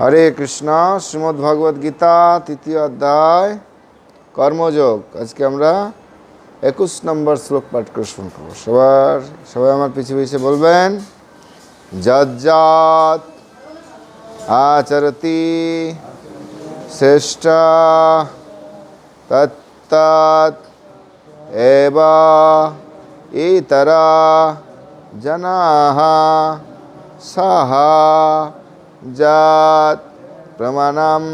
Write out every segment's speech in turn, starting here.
হরে কৃষ্ণ, শ্রীমদ্ ভগবদ গীতা, তৃতীয় অধ্যায়, কর্মযোগ। আজকে আমরা একুশ নম্বর শ্লোক পাঠ করে শুরু করব সবার, সবাই আমার পিছিয়ে পিছিয়ে বলবেন যজ্জাত আচরতি শ্রেষ্ঠ তত্তৎ এব ইতরা জনাः সাহা যাত প্রমাণম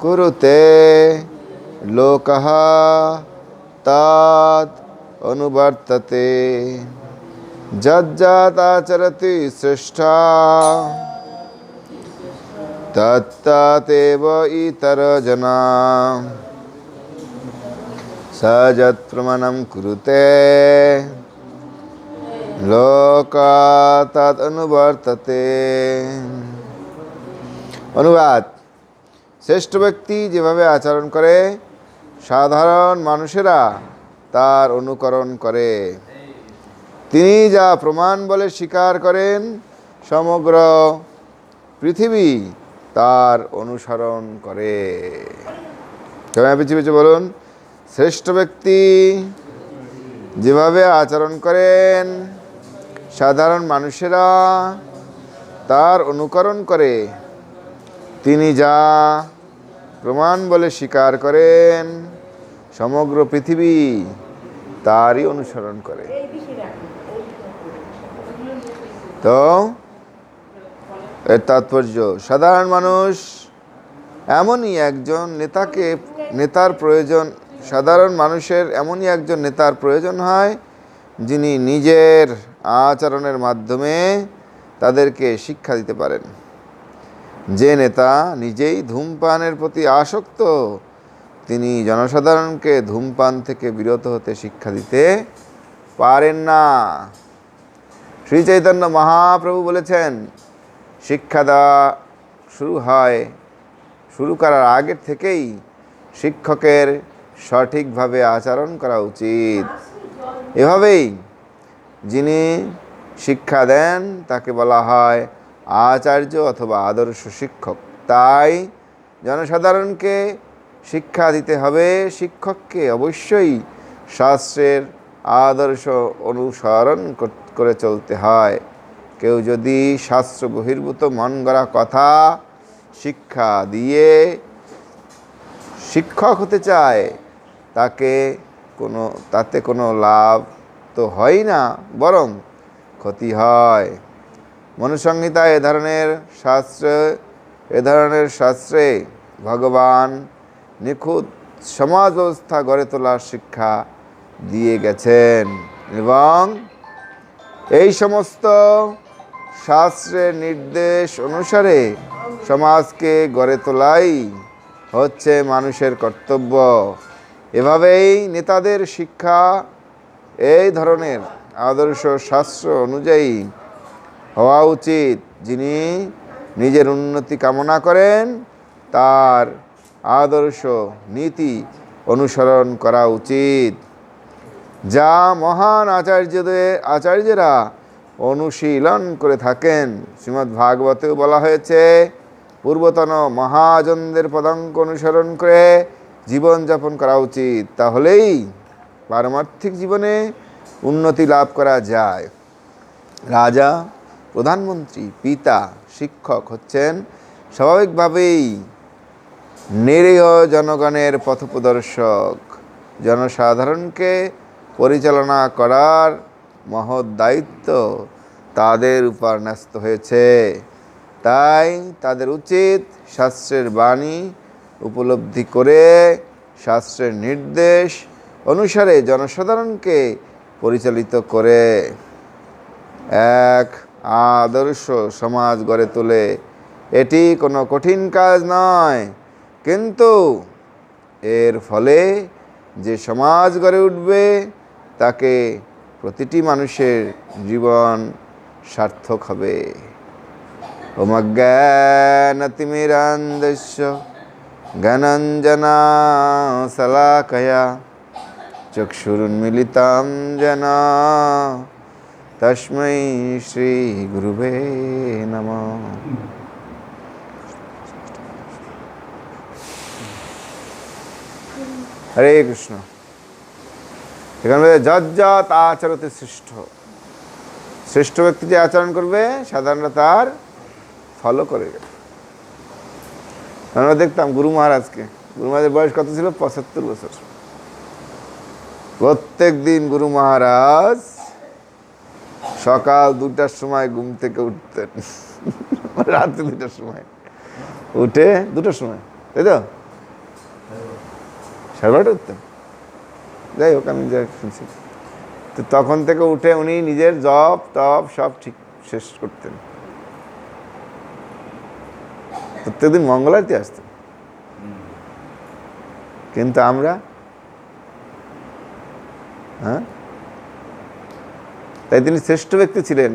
কুরুতে লোকः তাত অনুবর্ততে যজ্জাতাচরতি শ্রেষ্ঠা তত্ততেব ইতরজনা স যৎপ্রমাণম কুরুতে লোকা তৎ অনুবর্ততে অনুবাদ। শ্রেষ্ঠ ব্যক্তি যেভাবে আচরণ করে, সাধারণ মানুষেরা তার অনুকরণ করে। তিনি যা প্রমাণ বলে স্বীকার করেন, সমগ্র পৃথিবী তার অনুসরণ করে। পিছিয়ে পিছিয়ে বলুন, শ্রেষ্ঠ ব্যক্তি যেভাবে আচরণ করেন, সাধারণ মানুষেরা তার অনুকরণ করে তিনি যা প্রমাণ বলে স্বীকার করেন, সমগ্র পৃথিবী তারই অনুসরণ করে। তো, এর তাৎপর্য, সাধারণ মানুষ এমনই একজন নেতাকে, নেতার প্রয়োজন, সাধারণ মানুষের এমনই একজন নেতার প্রয়োজন হয়, যিনি নিজের আচরণের মাধ্যমে তাদেরকে শিক্ষা দিতে পারেন। যে নেতা নিজেই ধূমপানের প্রতি আসক্ত, তিনি জনসাধারণকে ধূমপান থেকে বিরত হতে শিক্ষা দিতে পারেন না। শ্রী চৈতন্য মহাপ্রভু বলেছেন, শিক্ষা দেওয়া শুরু হয়, শুরু করার আগের থেকেই শিক্ষকের সঠিকভাবে আচরণ করা উচিত। এভাবেই যিনি শিক্ষা দেন, তাকে বলা হয় আচার্য অথবা আদর্শ শিক্ষক। তাই জনসাধারণকে শিক্ষা দিতে হবে। শিক্ষককে অবশ্যই শাস্ত্রের আদর্শ অনুসরণ কর- চলতে হয়। কেউ যদি শাস্ত্র বহির্ভূত মন গড়া কথা শিক্ষা দিয়ে শিক্ষক হতে চায়, তাকে কোনো, তাতে কোনো লাভ তো হয় না, বরং ক্ষতি হয়। মনুসংহিতা এ ধরনের শাস্ত্র, এ ধরনের শাস্ত্রে ভগবান নিখুঁত সমাজ ব্যবস্থা গড়ে তোলার শিক্ষা দিয়ে গেছেন এবং এই সমস্ত শাস্ত্রের নির্দেশ অনুসারে সমাজকে গড়ে তোলাই হচ্ছে মানুষের কর্তব্য। এভাবেই নেতাদের শিক্ষা এই ধরনের আদর্শ শাস্ত্র অনুযায়ী হওয়া উচিত। যিনি নিজের উন্নতি কামনা করেন, তার আদর্শ নীতি অনুসরণ করা উচিত। যা মহান আচার্যদের, আচার্যরা অনুশীলন করে থাকেন। শ্রীমদ্ ভাগবতেও বলা হয়েছে, পূর্বতন মহাজনদের পদাঙ্ক অনুসরণ করে জীবনযাপন করা উচিত। তাহলেই পারমার্থিক জীবনে উন্নতি লাভ করা যায়। রাজা প্রধানমন্ত্রী, পিতা, শিক্ষক হচ্ছেন স্বাভাবিকভাবেই নিরীহ জনগণের পথপ্রদর্শক। জনসাধারণকে পরিচালনা করার মহৎ দায়িত্ব তাদের উপর ন্যস্ত হয়েছে। তাই তাদের উচিত শাস্ত্রের বাণী উপলব্ধি করে শাস্ত্রের নির্দেশ অনুসারে জনসাধারণকে পরিচালিত করে। এক আদর্শ সমাজ গড়ে তোলে। এটি কোনো কঠিন কাজ নয়। কিন্তু এর ফলে যে সমাজ গড়ে উঠবে, তাকে প্রতিটি মানুষের জীবন সার্থক হবে। ওমজ্ঞানতিমিরান্দস্য জ্ঞানঞ্জনা শলাকয়া চক্ষুরুন্মিলিতাং যেন তসমৈ শ্রী গুরুবে নম হরে কৃষ্ণ এখানে যত যত আচরতে শ্রেষ্ঠ শ্রেষ্ঠ ব্যক্তি যে আচরণ করবে, সাধারণত তার ফলো করে। আমরা দেখতাম গুরু মহারাজকে। গুরু মহারাজের বয়স কত ছিল? পঁচাত্তর বছর। প্রত্যেক দিন গুরু মহারাজ সকাল দুটার সময় ঘুম থেকে উঠতেন রাত্রি দুটার সময়। উঠে দুটোর সময় তাই তো? সাড়ে বারোটা উঠতেন যাই হোক আমি যা শুনছি। তো তখন থেকে উঠে উনি নিজের জব টপ সব ঠিক শেষ করতেন। প্রত্যেকদিন মঙ্গলারতি আসতেন। কিন্তু আমরা হ্যাঁ? তাই তিনি শ্রেষ্ঠ ব্যক্তি ছিলেন।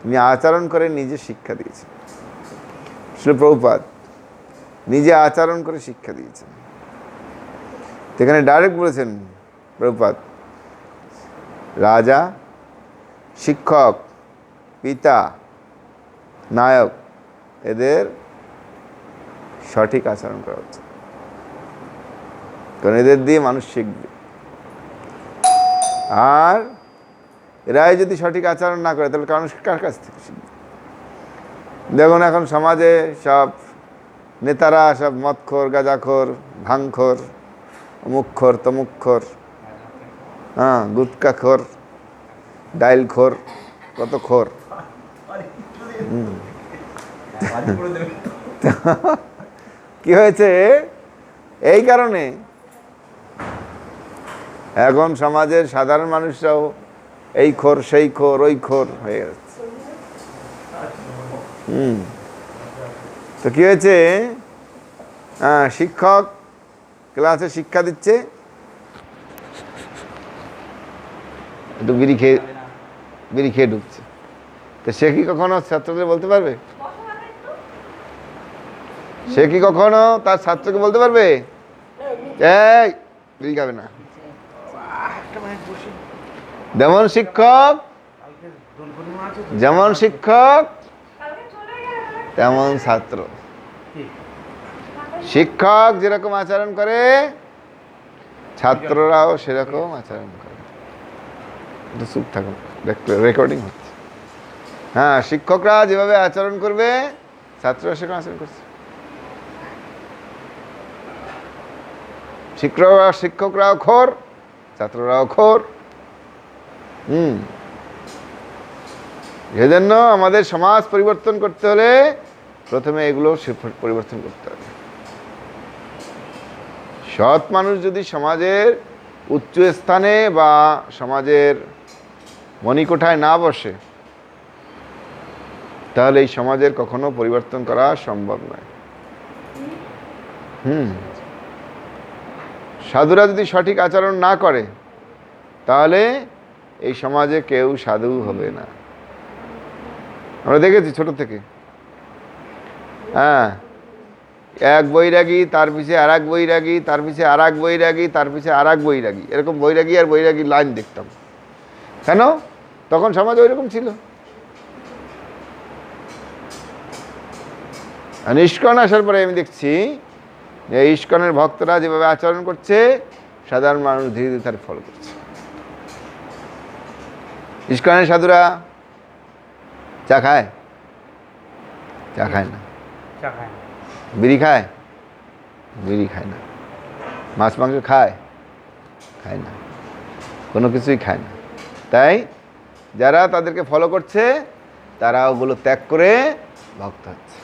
তিনি আচরণ করে নিজে শিক্ষা দিয়েছেন। শ্রী প্রভুপাত নিজে আচরণ করে শিক্ষা দিয়েছেন। তো এখানে ডাইরেক্ট বলেছেন প্রভুপাত রাজা, শিক্ষক, পিতা, নায়ক, এদের সঠিক আচরণ করা হচ্ছে কারণ এদের দিয়ে মানুষ শিখবে। আর এরাই যদি সঠিক আচরণ না করে, তাহলে মানুষ কার কাছ থেকে দেখুন, এখন সমাজে সব নেতারা সব মদখোর, গাঁজাখোর, ভাঙখোর, অমুকখোর, তমুকখোর হ্যাঁ গুটকাখোর, ডাইলখোর কত খোর কি হয়েছে? এই কারণে এখন সমাজের সাধারণ মানুষরাও এই খোর সেই খোর ওই খোর হয়ে যাচ্ছে হুম। তো কি হয়েছে? হ্যাঁ শিক্ষক ক্লাসে শিক্ষা দিচ্ছে। একটু বিড়ি খেয়ে বিড়ি খেয়ে ঢুকছে। তো সে কি কখনো ছাত্রদের বলতে পারবে? সে কি কখনো তার ছাত্রকে বলতে পারবে? এই বিড়ি খাবে না। যেমন শিক্ষক যেমন শিক্ষক, তেমন ছাত্র। শিক্ষক যেরকম আচরণ করে, ছাত্ররাও সেরকম আচরণ করে। চুপ থাকুন রেকর্ডিং হচ্ছে। হ্যাঁ শিক্ষকরা যেভাবে আচরণ করবে ছাত্ররা সেরকম আচরণ করছে। শিক্ষকরা, শিক্ষকরাও খোর, ছাত্ররাও খোর। হুম। এজন্য আমাদের সমাজ পরিবর্তন করতে হলে প্রথমে এগুলো পরিবর্তন করতে হবে। সৎ মানুষ যদি সমাজের উচ্চ স্থানে বা সমাজের মণিকোঠায় না বসে, তাহলে এই সমাজের কখনো পরিবর্তন করা সম্ভব নয়। হুম। সাধুরা যদি সঠিক আচরণ না করে, তাহলে এই সমাজে কেউ সাধু হবে না। আমরা দেখেছি ছোট থেকে। হ্যাঁ এক বৈরাগী, তার পিছে আর এক বৈরাগী, তার পিছে আর এক বৈরাগী, তার পিছে আর এক বৈরাগী। এরকম বৈরাগী আর বৈরাগী লাইন দেখতাম। কেন? তখন সমাজ ওইরকম ছিল। ইস্কন আসার পরে আমি দেখছি যে ইস্কনের ভক্তরা যেভাবে আচরণ করছে, সাধারণ মানুষ ধীরে ধীরে তার ফল করছে। ইস্কনের সাধুরা চা খায়? চা খায় না। বিড়ি খায়? বিড়ি খায় না। মাছ মাংস খায়? খায় না। কোনো কিছুই খায় না। তাই যারা তাদেরকে ফলো করছে তারা ওগুলো ত্যাগ করে ভক্ত হচ্ছে।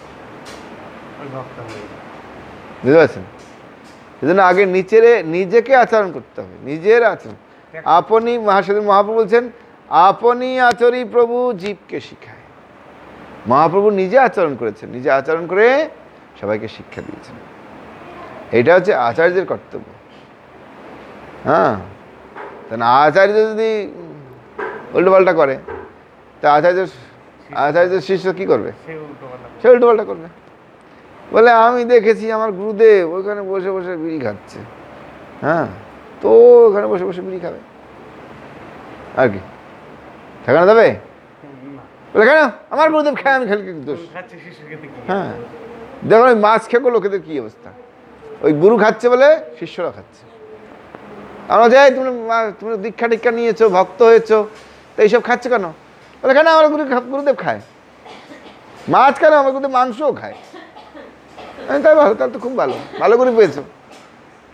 বুঝতে পারছেন? সেজন্য আগে নিচেরে নিজেকে আচরণ করতে হবে। নিজের আচরণ। আপনি মহাসাধু মহাপ্রভু বলছেন আপনি আচরি প্রভু জীবকে শিখায়। মহাপ্রভু নিজে আচরণ করেছেন নিজে আচরণ করে সবাইকে শিক্ষা দিয়েছেন। এটা হচ্ছে আচার্যের কর্তব্য। হ্যাঁ? তা না আচার্য যদি উল্টোপাল্টা করে তা আচার্য আচার্যের শিষ্য কি করবে? সে উল্টোপাল্টা করবে। বলে আমি দেখেছি আমার গুরুদেব ওইখানে বসে বসে বিড়ি খাচ্ছে। হ্যাঁ? তো ওখানে বসে বসে বিড়ি খাবে। আর কি? ঠেকানো যাবে? বলে কেন আমার গুরুদেব খায় আমি খেলে দোষ। হ্যাঁ। দেখুন ওই মাছ খেকো লোকেদের কি অবস্থা? ওই গুরু খাচ্ছে বলে শিষ্যরা খাচ্ছে। আমরা যাই তুমি তুমি দীক্ষা টিক্ষা নিয়েছো ভক্ত হয়েছো তো এইসব খাচ্ছ কেন? বলে কেন আমার গুরু গুরুদেব খায়। মাছ কেন আমার গুরুদেব মাংসও খায়। আমি তাই ভালো তাহলে তো খুব ভালো ভালো করে পেয়েছ।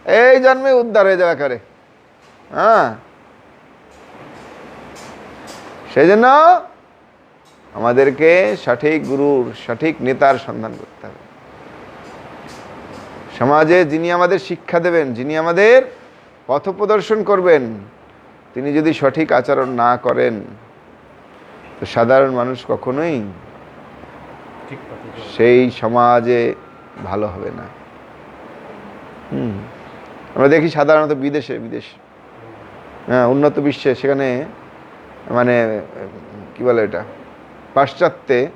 এই জন্মে উদ্ধার হয়ে যাবে করে হ্যাঁ। সেই জন্য আমাদেরকে সঠিক গুরুর, সঠিক নেতার সন্ধান করতে হবে। সমাজে যিনি আমাদের শিক্ষা দেবেন, যিনি আমাদের পথ প্রদর্শন করবেন, তিনি যদি সঠিক আচরণ না করেন, তো সাধারণ মানুষ কখনোই সেই সমাজে ভালো হবে না। আমরা দেখি সাধারণত বিদেশে, বিদেশ হ্যাঁ উন্নত বিশ্বে সেখানে মানে কি বলে এটা? পাশ্চাত্যে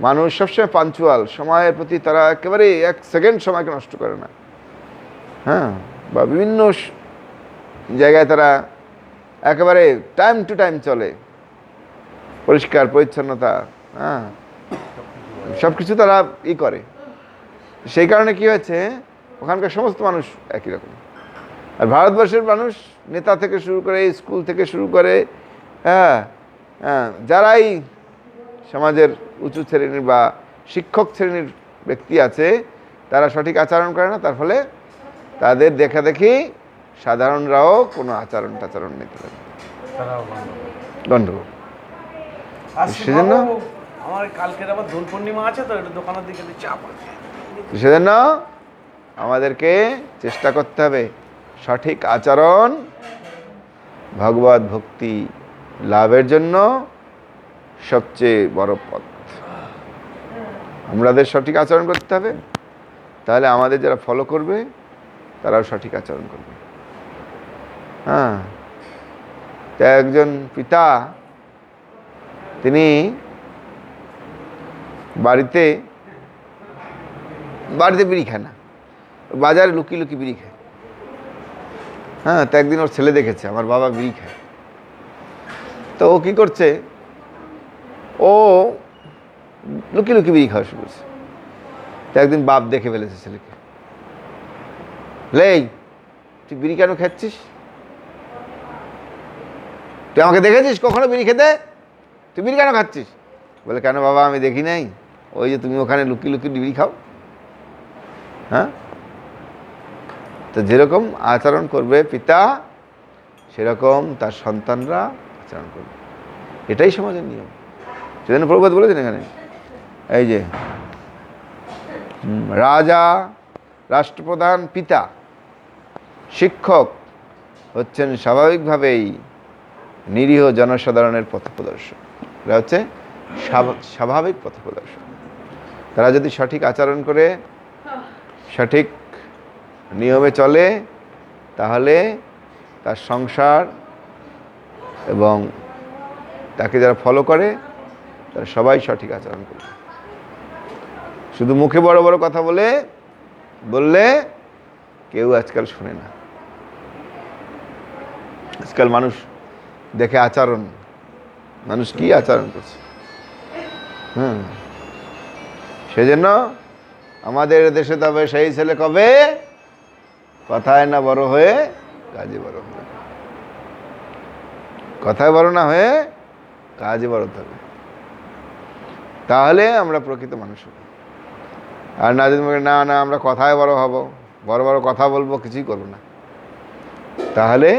মানুষ সবসময় পাঞ্চুয়াল, সময়ের প্রতি তারা একেবারে এক সেকেন্ড সময়কে নষ্ট করে না। হ্যাঁ? বা বিভিন্ন জায়গায় তারা একেবারে টাইম টু টাইম চলে। পরিষ্কার, পরিচ্ছন্নতা হ্যাঁ? সব কিছু তারা ই করে। সেই কারণে কি হয়েছে? ওখানকার সমস্ত মানুষ একই রকম। আর ভারতবর্ষের মানুষ নেতা থেকে শুরু করে, স্কুল থেকে শুরু করে হ্যাঁ হ্যাঁ যারাই সমাজের উঁচু শ্রেণির বা শিক্ষক শ্রেণির ব্যক্তি আছে তারা সঠিক আচরণ করে না তার ফলে তাদের দেখা দেখি সাধারণরাও কোনো আচরণ টাচরণ নিতে পারে। গণ্ডগোল সেজন্য? আমার কালকের আবার দোল পূর্ণিমা আছে তো একটু দোকানের দিকে চাপ আছে সেজন্য আমাদেরকে চেষ্টা করতে হবে সঠিক আচরণ ভগবত ভক্তি লাভের জন্য সবচেয়ে বড় পথ। আমাদের সঠিক আচরণ করতে হবে। তাহলে আমাদের যারা ফলো করবে, তারাও সঠিক আচরণ করবে। হ্যাঁ। তা একজন পিতা, তিনি বাড়িতে বাড়িতে বিড়ি খায় না। বাজারে লুকিয়ে লুকিয়ে বিড়ি খায়। হ্যাঁ তো একদিন ওর ছেলে দেখেছে, আমার বাবা বিড়ি খায়। তো ও কী করছে? ও লুকিয়ে লুকিয়ে বিড়ি খাওয়া শুরু করছে। তো একদিন বাপ দেখে ফেলেছে ছেলেকে। লেই, তুই বিড়ি কেন খাচ্ছিস? তুই আমাকে দেখেছিস কখনো বিড়ি খেতে? তুই বিড়ি কেন খাচ্ছিস? বলে, কেন বাবা, আমি দেখি নাই। ওই যে তুমি ওখানে লুকিয়ে লুকিয়ে বিড়ি খাও। হ্যাঁ? তো যেরকম আচরণ করবে পিতা, সেরকম তার সন্তানরা আচরণ করবে। এটাই সমাজের নিয়ম। সেজন্য প্রবাদ বলেছেন এখানে, এই যে রাজা, রাষ্ট্রপ্রধান, পিতা, শিক্ষক হচ্ছেন স্বাভাবিকভাবেই নিরীহ জনসাধারণের পথপ্রদর্শক। এরা হচ্ছে স্বাভা- স্বাভাবিক পথপ্রদর্শক। তারা যদি সঠিক আচরণ করে, সঠিক নিয়মে চলে, তাহলে তার সংসার এবং তাকে যারা ফলো করে, তারা সবাই সঠিক আচরণ করবে। শুধু মুখে বড় বড় কথা বলে, বললে কেউ আজকাল শোনে না। আজকাল মানুষ দেখে আচরণ, মানুষ কি আচরণ করছে? হুম। সেজন্য আমাদের দেশে তবে সেই ছেলে কবে? কথায় না বড় হয়ে কাজে বড় হবে কথায় বড় না হয়ে কাজে বড় হবে তাহলে আমরা প্রকৃত মানুষ হব। আর না যদি না না, আমরা কথায় বড় হব। বড় বড় কথা বলব, কিছুই করব না। তাহলে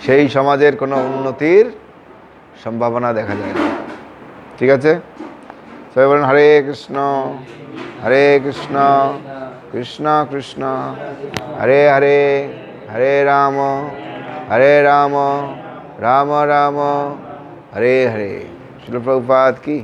সেই সমাজের কোনো উন্নতির সম্ভাবনা দেখা যায় না। ঠিক আছে? সবাই বলেন, হরে কৃষ্ণ হরে কৃষ্ণ কৃষ্ণ কৃষ্ণ, হরে হরে হরে রাম হরে রাম রাম রাম হরে হরে শিল প্রভুপাত কি